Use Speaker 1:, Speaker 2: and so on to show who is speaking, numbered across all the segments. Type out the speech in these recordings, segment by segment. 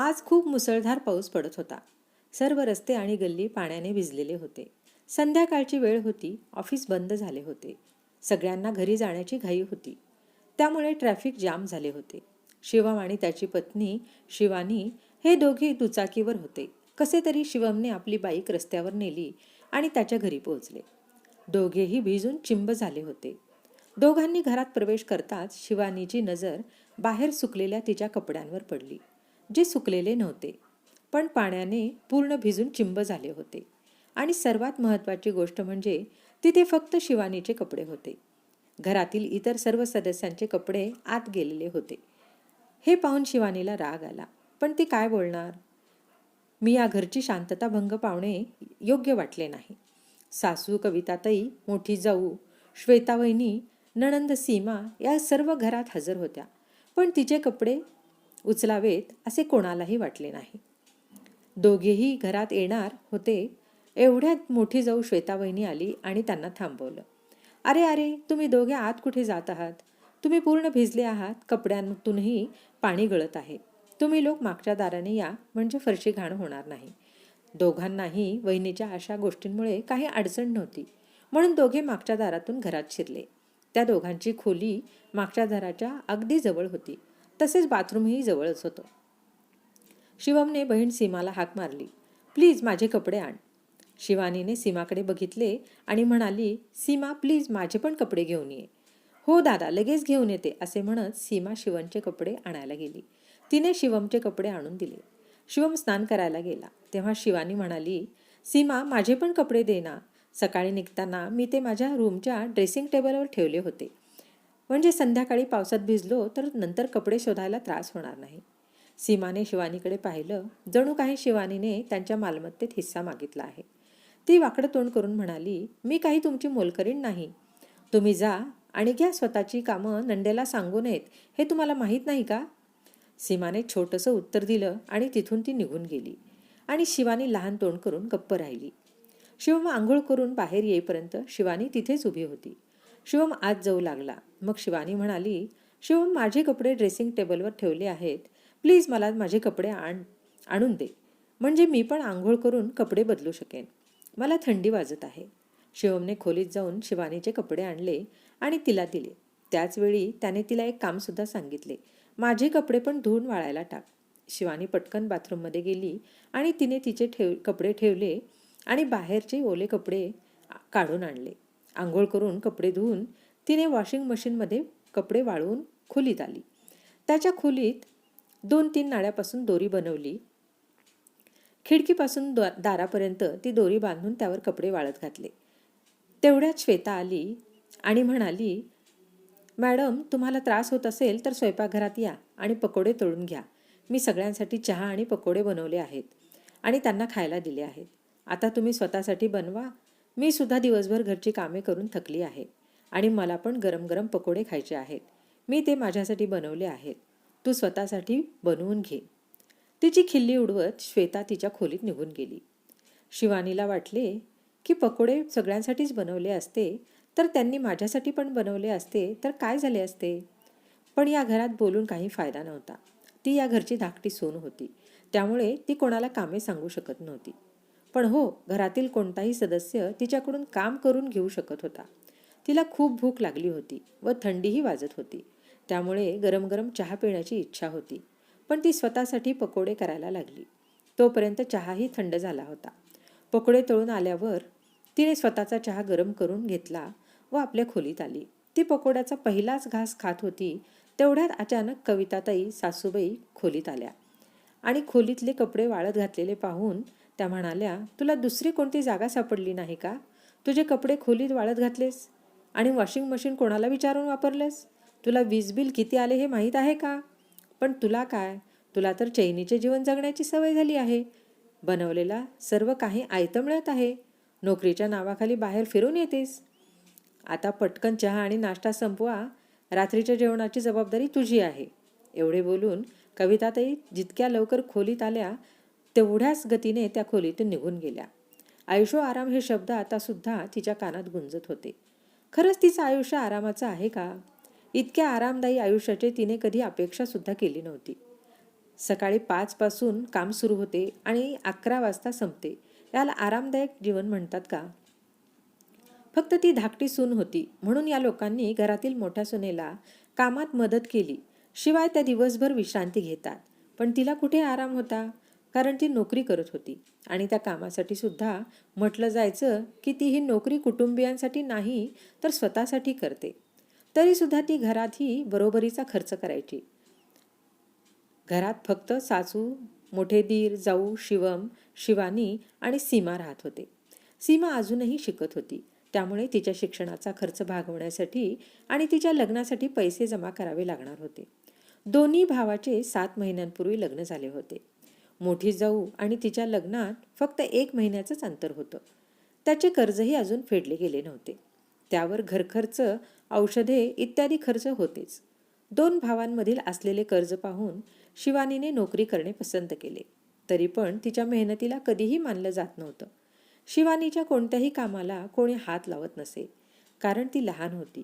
Speaker 1: आज खूप मुसळधार पाऊस पडत होता. सर्व रस्ते आणि गल्ली पाण्याने भिजलेले होते. संध्याकाळची वेळ होती ऑफिस बंद झाले होते. सगळ्यांना घरी जाण्याची घाई होती. त्यामुळे ट्रॅफिक जाम झाले होते. शिवम आणि त्याची पत्नी शिवानी हे दोघे दुचाकीवर होते. कसे तरी शिवमने आपली बाईक रस्त्यावर नेली आणि त्याच्या घरी पोहोचले. दोघेही भिजून चिंब झाले होते. दोघांनी घरात प्रवेश करताच शिवानीची नजर बाहेर सुकलेल्या तिच्या कपड्यांवर पडली. जे सुकलेले नव्हते. पण पाण्याने पूर्ण भिजून चिंब झाले होते. आणि सर्वात महत्त्वाची गोष्ट म्हणजे तिथे फक्त शिवानीचे कपडे होते. घरातील इतर सर्व सदस्यांचे कपडे आत गेलेले होते. हे पाहून शिवानीला राग आला. पण ती काय बोलणार? मी या घरची शांतता भंग पावणे योग्य वाटले नाही. सासू कविताताई मोठी जाऊ श्वेता वहिनी नणंद सीमा या सर्व घरात हजर होत्या. पण तिचे कपडे उचलावेत असे कोणालाही वाटले नाही. दोघेही घरात येणार होते एवढ्यात मोठी जाऊ श्वेतावहिनी आली आणि त्यांना थांबवलं. अरे अरे तुम्ही दोघे आत कुठे जात आहात? तुम्ही पूर्ण भिजले आहात कपड्यांतूनही पाणी गळत आहे. तुम्ही लोक मागच्या दाराने या म्हणजे फरशी घाण होणार नाही. दोघांनाही वहिनीच्या अशा गोष्टींमुळे काही अडचण नव्हती. म्हणून दोघे मागच्या दारातून घरात शिरले. त्या दोघांची खोली मागच्या दाराच्या अगदी जवळ होती. तसेच बाथरूमही जवळच होतं. शिवमने बहीण सीमाला हाक मारली. प्लीज माझे कपडे आण. शिवानीने सीमाकडे बघितले आणि म्हणाली सीमा प्लीज माझे पण कपडे घेऊन ये. हो दादा लगेच घेऊन येते असे म्हणत सीमा शिवमचे कपडे आणायला गेली. तिने शिवमचे कपडे आणून दिले. शिवम स्नान करायला गेला. तेव्हा शिवानी म्हणाली सीमा माझे पण कपडे दे ना. सकाळी निघताना मी ते माझ्या रूमच्या ड्रेसिंग टेबलवर ठेवले होते. म्हणजे संध्याकाळी पावसात भिजलो तर नंतर कपडे शोधायला त्रास होणार नाही. सीमाने शिवानीकडे पाहिलं जणू काही शिवानीने त्यांच्या मालमत्तेत हिस्सा मागितला आहे. ती वाकडं तोंड करून म्हणाली मी काही तुमची मोलकरीण नाही. तुम्ही जा आणि घ्या स्वतःची कामं नंदेला सांगू नयेत. हे तुम्हाला माहीत नाही का? सीमाने छोटंसं उत्तर दिलं आणि तिथून ती निघून गेली. आणि शिवानी लहान तोंड करून गप्प राहिली. शिवम आंघोळ करून बाहेर येईपर्यंत शिवानी तिथेच उभी होती. शिवम आत जाऊ लागला. मग शिवानी म्हणाली शिवम माझे कपडे ड्रेसिंग टेबलवर ठेवले आहेत. प्लीज मला माझे कपडे आण आणून दे. म्हणजे मी पण आंघोळ करून कपडे बदलू शकेन. मला थंडी वाजत आहे. शिवमने खोलीत जाऊन शिवानीचे कपडे आणले आणि तिला दिले. त्याचवेळी त्याने तिला एक कामसुद्धा सांगितले. माझे कपडे पण धुवून वाळायला टाक. शिवानी पटकन बाथरूममध्ये गेली आणि तिने तिचे ठेव कपडे ठेवले आणि बाहेरचे ओले कपडे काढून आणले. आंघोळ करून कपडे धुवून तिने वॉशिंग मशीनमध्ये कपडे वाळवून खोलीत आली. त्याच्या खोलीत दोन तीन नाड्यापासून दोरी बनवली. खिडकीपासून दारापर्यंत ती दोरी बांधून त्यावर कपडे वाळत घातले. तेवढ्यात श्वेता आली आणि म्हणाली मॅडम तुम्हाला त्रास होत असेल तर स्वयंपाकघरात या आणि पकोडे तळून घ्या. मी सगळ्यांसाठी चहा आणि पकोडे बनवले आहेत आणि त्यांना खायला दिले आहेत. आता तुम्ही स्वतःसाठी बनवा मी सुद्धा दिवसभर घरची कामे करून थकली आहे आणि मला पण गरम गरम पकोडे खायचे आहेत. मी ते माझ्यासाठी बनवले आहेत. तू स्वतःसाठी बनवून घे. तिची खिल्ली उडवत श्वेता तिच्या खोलीत निघून गेली. शिवानीला वाटले की पकोडे सगळ्यांसाठीच बनवले असते तर त्यांनी माझ्यासाठी पण बनवले असते तर काय झाले असते? पण या घरात बोलून काही फायदा नव्हता. ती या घरची धाकटी सोन होती. त्यामुळे ती कोणाला कामे सांगू शकत नव्हती. पण हो घरातील कोणताही सदस्य तिच्याकडून काम करून घेऊ शकत होता. तिला खूप भूक लागली होती व थंडीही वाजत होती. त्यामुळे गरम गरम चहा पिण्याची इच्छा होती. पण ती स्वतःसाठी पकोडे करायला लागली. तोपर्यंत चहाही थंड झाला होता. पकोडे तळून आल्यावर तिने स्वतःचा चहा गरम करून घेतला व आपल्या खोलीत आली. ती पकोड्याचा पहिलाच घास खात होती तेवढ्यात अचानक कविताताई सासूबाई खोलीत आल्या आणि खोलीतले कपडे वाळत घातलेले पाहून त्या म्हणाल्या तुला दुसरी कोणती जागा सापडली नाही का? तुझे कपडे खोलीत वाळत घातलेस? आणि वॉशिंग मशीन कोणाला विचारून वापरलेस? तुला वीज बिल किती आले हे माहीत आहे का? पण तुला काय? तुला तर चैनीचे जीवन जगण्याची सवय झाली आहे. बनवलेला सर्व काही आयतं मिळत आहे. नोकरीच्या नावाखाली बाहेर फिरून येतेस. आता पटकन चहा आणि नाश्ता संपवा. रात्रीच्या जेवणाची जबाबदारी तुझी आहे. एवढे बोलून कविताताई जितक्या लवकर खोलीत आल्या तेवढ्याच गतीने त्या खोलीतून निघून गेल्या. आयुष्य आराम हे शब्द आता सुद्धा तिच्या कानात गुंजत होते. खरंच तिचं आयुष्य आरामाचं आहे का? इतक्या आरामदायी आयुष्याची तिने कधी अपेक्षा सुद्धा केली नव्हती. सकाळी पाचपासून काम सुरू होते आणि अकरा वाजता संपते. याला आरामदायक जीवन म्हणतात का? फक्त ती धाकटी सून होती. म्हणून या लोकांनी घरातील मोठ्या सुनेला कामात मदत केली. शिवाय त्या दिवसभर विश्रांती घेतात. पण तिला कुठे आराम होता? कारण ती नोकरी करत होती. आणि त्या कामासाठी सुद्धा म्हटलं जायचं की ती ही नोकरी कुटुंबियांसाठी नाही तर स्वतःसाठी करते. तरीसुद्धा ती घरातही बरोबरीचा खर्च करायची. घरात फक्त सासू मोठे दीर जाऊ शिवम शिवानी आणि सीमा राहत होते. सीमा अजूनही शिकत होती. त्यामुळे तिच्या शिक्षणाचा खर्च भागवण्यासाठी आणि तिच्या लग्नासाठी पैसे जमा करावे लागणार होते. दोन्ही भावाचे सात महिन्यांपूर्वी लग्न झाले होते. मोठी जाऊ आणि तिच्या लग्नात फक्त एक महिन्याचंच अंतर होतं. त्याचे कर्जही अजून फेडले गेले नव्हते. त्यावर घरखर्च औषधे इत्यादी खर्च होतेच. दोन भावांमधील असलेले कर्ज पाहून शिवानीने नोकरी करणे पसंत केले. तरी पण तिच्या मेहनतीला कधीही मानलं जात नव्हतं. शिवानीच्या कोणत्याही कामाला कोणी हात लावत नसे कारण ती लहान होती.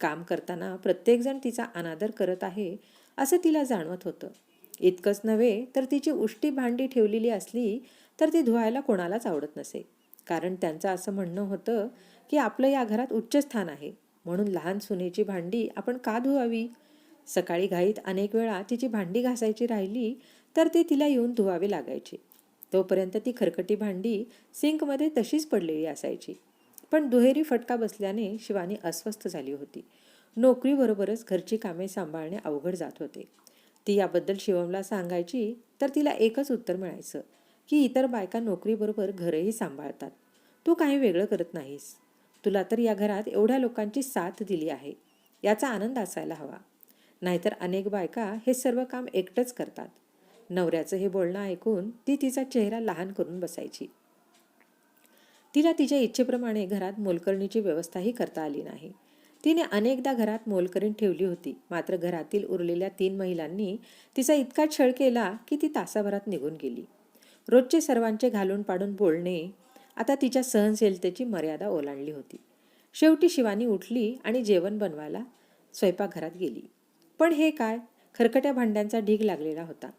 Speaker 1: काम करताना प्रत्येकजण तिचा अनादर करत आहे असं तिला जाणवत होतं. इतकंच नव्हे तर तिची उष्टी भांडी ठेवलेली असली तर ती धुवायला कोणालाच आवडत नसे. कारण त्यांचं असं म्हणणं होतं की आपलं या घरात उच्च स्थान आहे. म्हणून लहान सुनेची भांडी आपण का धुवावी? सकाळी घाईत अनेक वेळा तिची भांडी घासायची राहिली तर ते तिला येऊन धुवावे लागायचे. तोपर्यंत ती खरकटी भांडी सिंकमध्ये तशीच पडलेली असायची. पण दुहेरी फटका बसल्याने शिवानी अस्वस्थ झाली होती. नोकरीबरोबरच घरची कामे सांभाळणे अवघड जात होते. ती याबद्दल शिवमला सांगायची तर तिला एकच उत्तर मिळायचं की इतर बायका नोकरीबरोबर घरही सांभाळतात. तू काही वेगळं करत नाहीस. तुला तर या घरात एवढ्या लोकांची साथ दिली आहे. याचा आनंद असायला हवा. नाहीतर अनेक बायका हे सर्व काम एकटंच करतात. नवऱ्याचं हे बोलणं ऐकून ती तिचा चेहरा लहान करून बसायची. तिला तिच्या इच्छेप्रमाणे घरात मोलकरणीची व्यवस्थाही करता आली नाही. तिने अनेकदा घरात मोलकरीण ठेवली होती. मात्र घरातील उरलेल्या तीन महिलांनी तिचा इतका छळ केला की ती तासाभरात निघून गेली. रोजचे सर्वांचे घालून पाडून बोलणे आता तिच्या सहनशीलतेची मर्यादा ओलांडली होती. शेवटी शिवानी उठली आणि जेवण बनवायला स्वयंपाकघरात गेली. पण हे काय? खरकट्या भांड्यांचा ढीग लागलेला होता.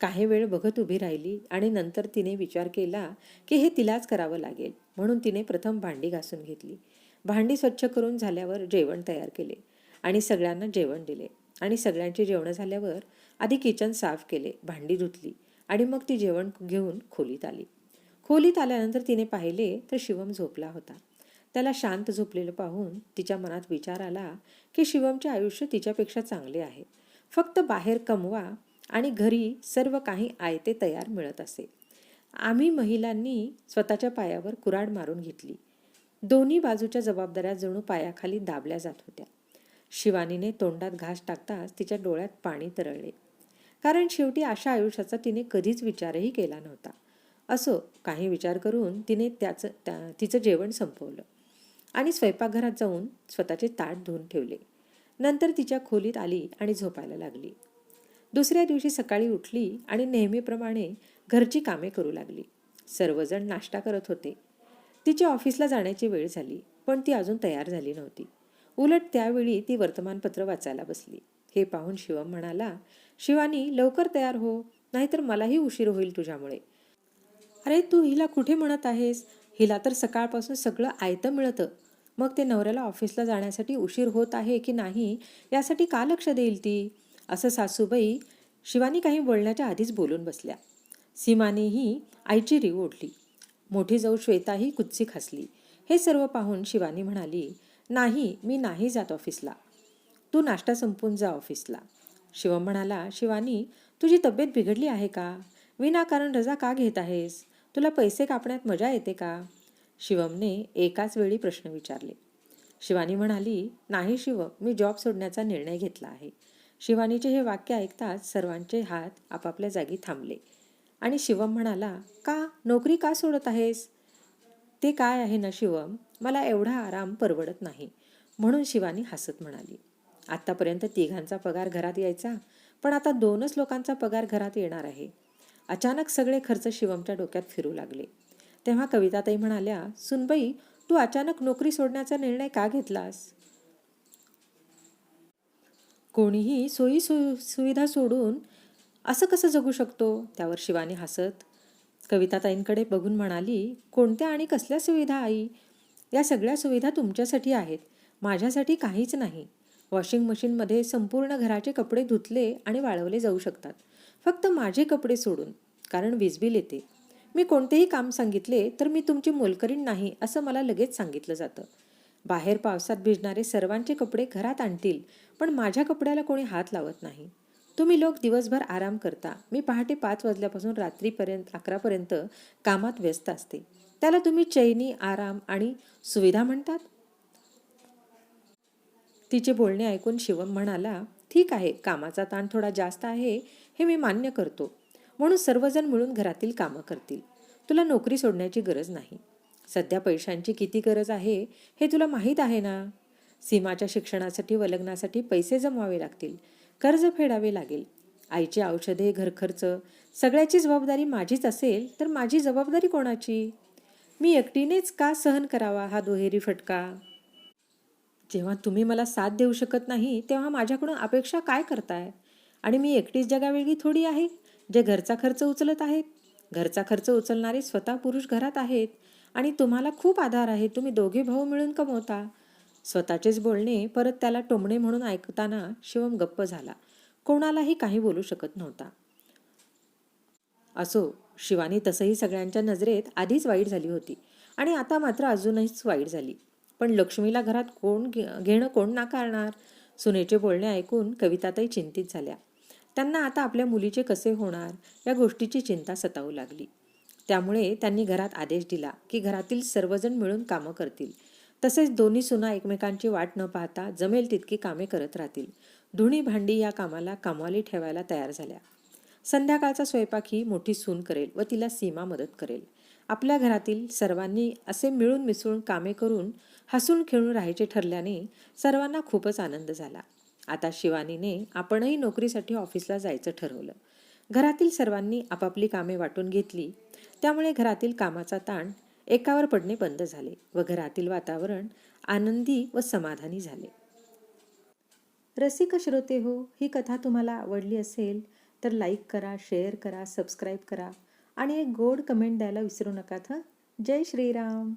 Speaker 1: काही वेळ बघत उभी राहिली आणि नंतर तिने विचार केला की हे तिलाच करावं लागेल म्हणून तिने प्रथम भांडी घासून घेतली. भांडी स्वच्छ करून झाल्यावर जेवण तयार केले आणि सगळ्यांना जेवण दिले. आणि सगळ्यांची जेवणं झाल्यावर आधी किचन साफ केले भांडी धुतली आणि मग ती जेवण घेऊन खोलीत आली. खोलीत आल्यानंतर तिने पाहिले तर शिवम झोपला होता. त्याला शांत झोपलेलं पाहून तिच्या मनात विचार आला की शिवमचे आयुष्य तिच्यापेक्षा चांगले आहे. फक्त बाहेर कमवा आणि घरी सर्व काही आयते तयार मिळत असे. आम्ही महिलांनी स्वतःच्या पायावर कुराड मारून घेतली. दोन्ही बाजूच्या जबाबदाऱ्या जणू पायाखाली दाबल्या जात होत्या. शिवानीने तोंडात घास टाकताच तिच्या डोळ्यात पाणी तरळले. कारण शेवटी अशा आयुष्याचा तिने कधीच विचारही केला नव्हता. असो काही विचार करून तिने त्याचं त्या तिचं जेवण संपवलं आणि स्वयंपाकघरात जाऊन स्वतःचे ताट धुवून ठेवले. नंतर तिच्या खोलीत आली आणि झोपायला लागली. दुसऱ्या दिवशी सकाळी उठली आणि नेहमीप्रमाणे घरची कामे करू लागली. सर्वजण नाश्ता करत होते. तिची ऑफिसला जाण्याची वेळ झाली पण ती अजून तयार झाली नव्हती. उलट त्यावेळी ती वर्तमानपत्र वाचायला बसली. हे पाहून शिवम म्हणाला शिवानी लवकर तयार हो नाहीतर मलाही उशीर होईल तुझ्यामुळे. अरे तू हिला कुठे म्हणत आहेस? हिला तर सकाळपासून सगळं आयतं मिळतं. मग ते नवऱ्याला ऑफिसला जाण्यासाठी उशीर होत आहे की नाही यासाठी का लक्ष देईल ती? असं सासूबाई शिवानी काही बोलण्याच्या आधीच बोलून बसल्या. सीमानेही आईची रीव ओढली. मोठी जाऊ श्वेताही कुच्ची खासली. हे सर्व पाहून शिवानी म्हणाली नाही मी नाही जात ऑफिसला. तू नाश्ता संपून जा ऑफिसला. शिवम म्हणाला शिवानी तुझी तब्येत बिघडली आहे का? विनाकारण रजा का घेत आहेस? तुला पैसे कापण्यात मजा येते का? शिवमने एकाच वेळी प्रश्न विचारले. शिवानी म्हणाली नाही शिव मी जॉब सोडण्याचा निर्णय घेतला आहे. शिवानीचे हे वाक्य ऐकताच सर्वांचे हात आपापल्या जागी थांबले. आणि शिवम म्हणाला का? नोकरी का सोडत आहेस? ते काय आहे ना शिवम? मला एवढा आराम परवडत नाही. म्हणून शिवानी हसत म्हणाली आत्तापर्यंत तिघांचा पगार घरात यायचा पण आता दोनच लोकांचा पगार घरात येणार आहे. अचानक सगळे खर्च शिवमच्या डोक्यात फिरू लागले. तेव्हा कविताताई म्हणाल्या सुनबाई तू अचानक नोकरी सोडण्याचा निर्णय का घेतलास? कोणीही सोयी सु सुविधा सोडून असं कसं जगू शकतो? त्यावर शिवानी हसत. कविताताईंकडे बघून म्हणाली कोणत्या आणि कसल्या सुविधा आई? या सगळ्या सुविधा तुमच्यासाठी आहेत. माझ्यासाठी काहीच नाही. वॉशिंग मशीनमध्ये संपूर्ण घराचे कपडे धुतले आणि वाळवले जाऊ शकतात. फक्त माझे कपडे सोडून कारण वीज बिल येते. मी कोणतेही काम सांगितले तर मी तुमची मोलकरीण नाही असं मला लगेच सांगितलं जातं. बाहेर पावसात भिजणारे सर्वांचे कपडे घरात आणतील पण माझ्या कपड्याला कोणी हात लावत नाही. तुम्ही लोक दिवसभर आराम करता. मी पहाटे पाच वाजल्यापासून रात्रीपर्यंत अकरापर्यंत कामात व्यस्त असते. त्याला तुम्ही चैनी आराम आणि सुविधा म्हणतात? तिचे बोलणे ऐकून शिवम म्हणाला ठीक आहे कामाचा ताण थोडा जास्त आहे हे मी मान्य करतो. म्हणून सर्वजण मिळून घरातील कामं करतील. तुला नोकरी सोडण्याची गरज नाही. सध्या पैशांची किती गरज आहे हे तुला माहीत आहे ना? सीमाच्या शिक्षणासाठी व लग्नासाठी पैसे जमवावे लागतील. कर्ज फेडावे लागेल. आईची औषधे घरखर्च सगळ्याची जबाबदारी माझीच असेल तर माझी जबाबदारी कोणाची? मी एकटीनेच का सहन करावा हा दुहेरी फटका? जेव्हा तुम्ही मला साथ देऊ शकत नाही तेव्हा माझ्याकडून अपेक्षा काय करताय? आणि मी एकटीच जगावेगळी थोडी आहे जे घरचा खर्च उचलत आहेत? घरचा खर्च उचलणारे स्वतः पुरुष घरात आहेत आणि तुम्हाला खूप आधार आहे तुम्ही दोघे भाऊ मिळून कमवता. स्वतःचेच बोलणे परत त्याला टोमणे म्हणून ऐकताना शिवम गप्प झाला. कोणालाही काही बोलू शकत नव्हता. असो शिवानी तसंही सगळ्यांच्या नजरेत आधीच वाईट झाली होती आणि आता मात्र अजूनहीच वाईट झाली. पण लक्ष्मीला घरात कोण घेणं कोण नाकारणार सुनेचे बोलणे ऐकून कविताताई चिंतित झाल्या. त्यांना आता आपल्या मुलीचे कसे होणार? या गोष्टीची चिंता सतावू लागली. त्यामुळे त्यांनी घरात आदेश दिला की घरातील सर्वजण मिळून कामं करतील. तसेच दोन्ही सुना एकमेकांची वाट न पाहता जमेल तितकी कामे करत राहतील. धुणी भांडी या कामाला कामवाली ठेवायला तयार झाल्या. संध्याकाळचा स्वयंपाक ही मोठी सून करेल व तिला सीमा मदत करेल. आपल्या घरातील सर्वांनी असे मिळून मिसळून कामे करून हसून खेळून राहायचे ठरल्याने सर्वांना खूपच आनंद झाला. आता शिवानीने आपणही नोकरीसाठी ऑफिसला जायचं ठरवलं. घरातील सर्वांनी आपापली कामे वाटून घेतली. त्यामुळे घरातील कामाचा ताण एकावर पडणे बंद झाले व घरातील वातावरण आनंदी व समाधानी झाले. रसिक श्रोते हो ही कथा तुम्हाला आवडली असेल तर लाईक करा शेअर करा सबस्क्राईब करा आणि एक गोड कमेंट द्यायला विसरू नका हं जय श्रीराम.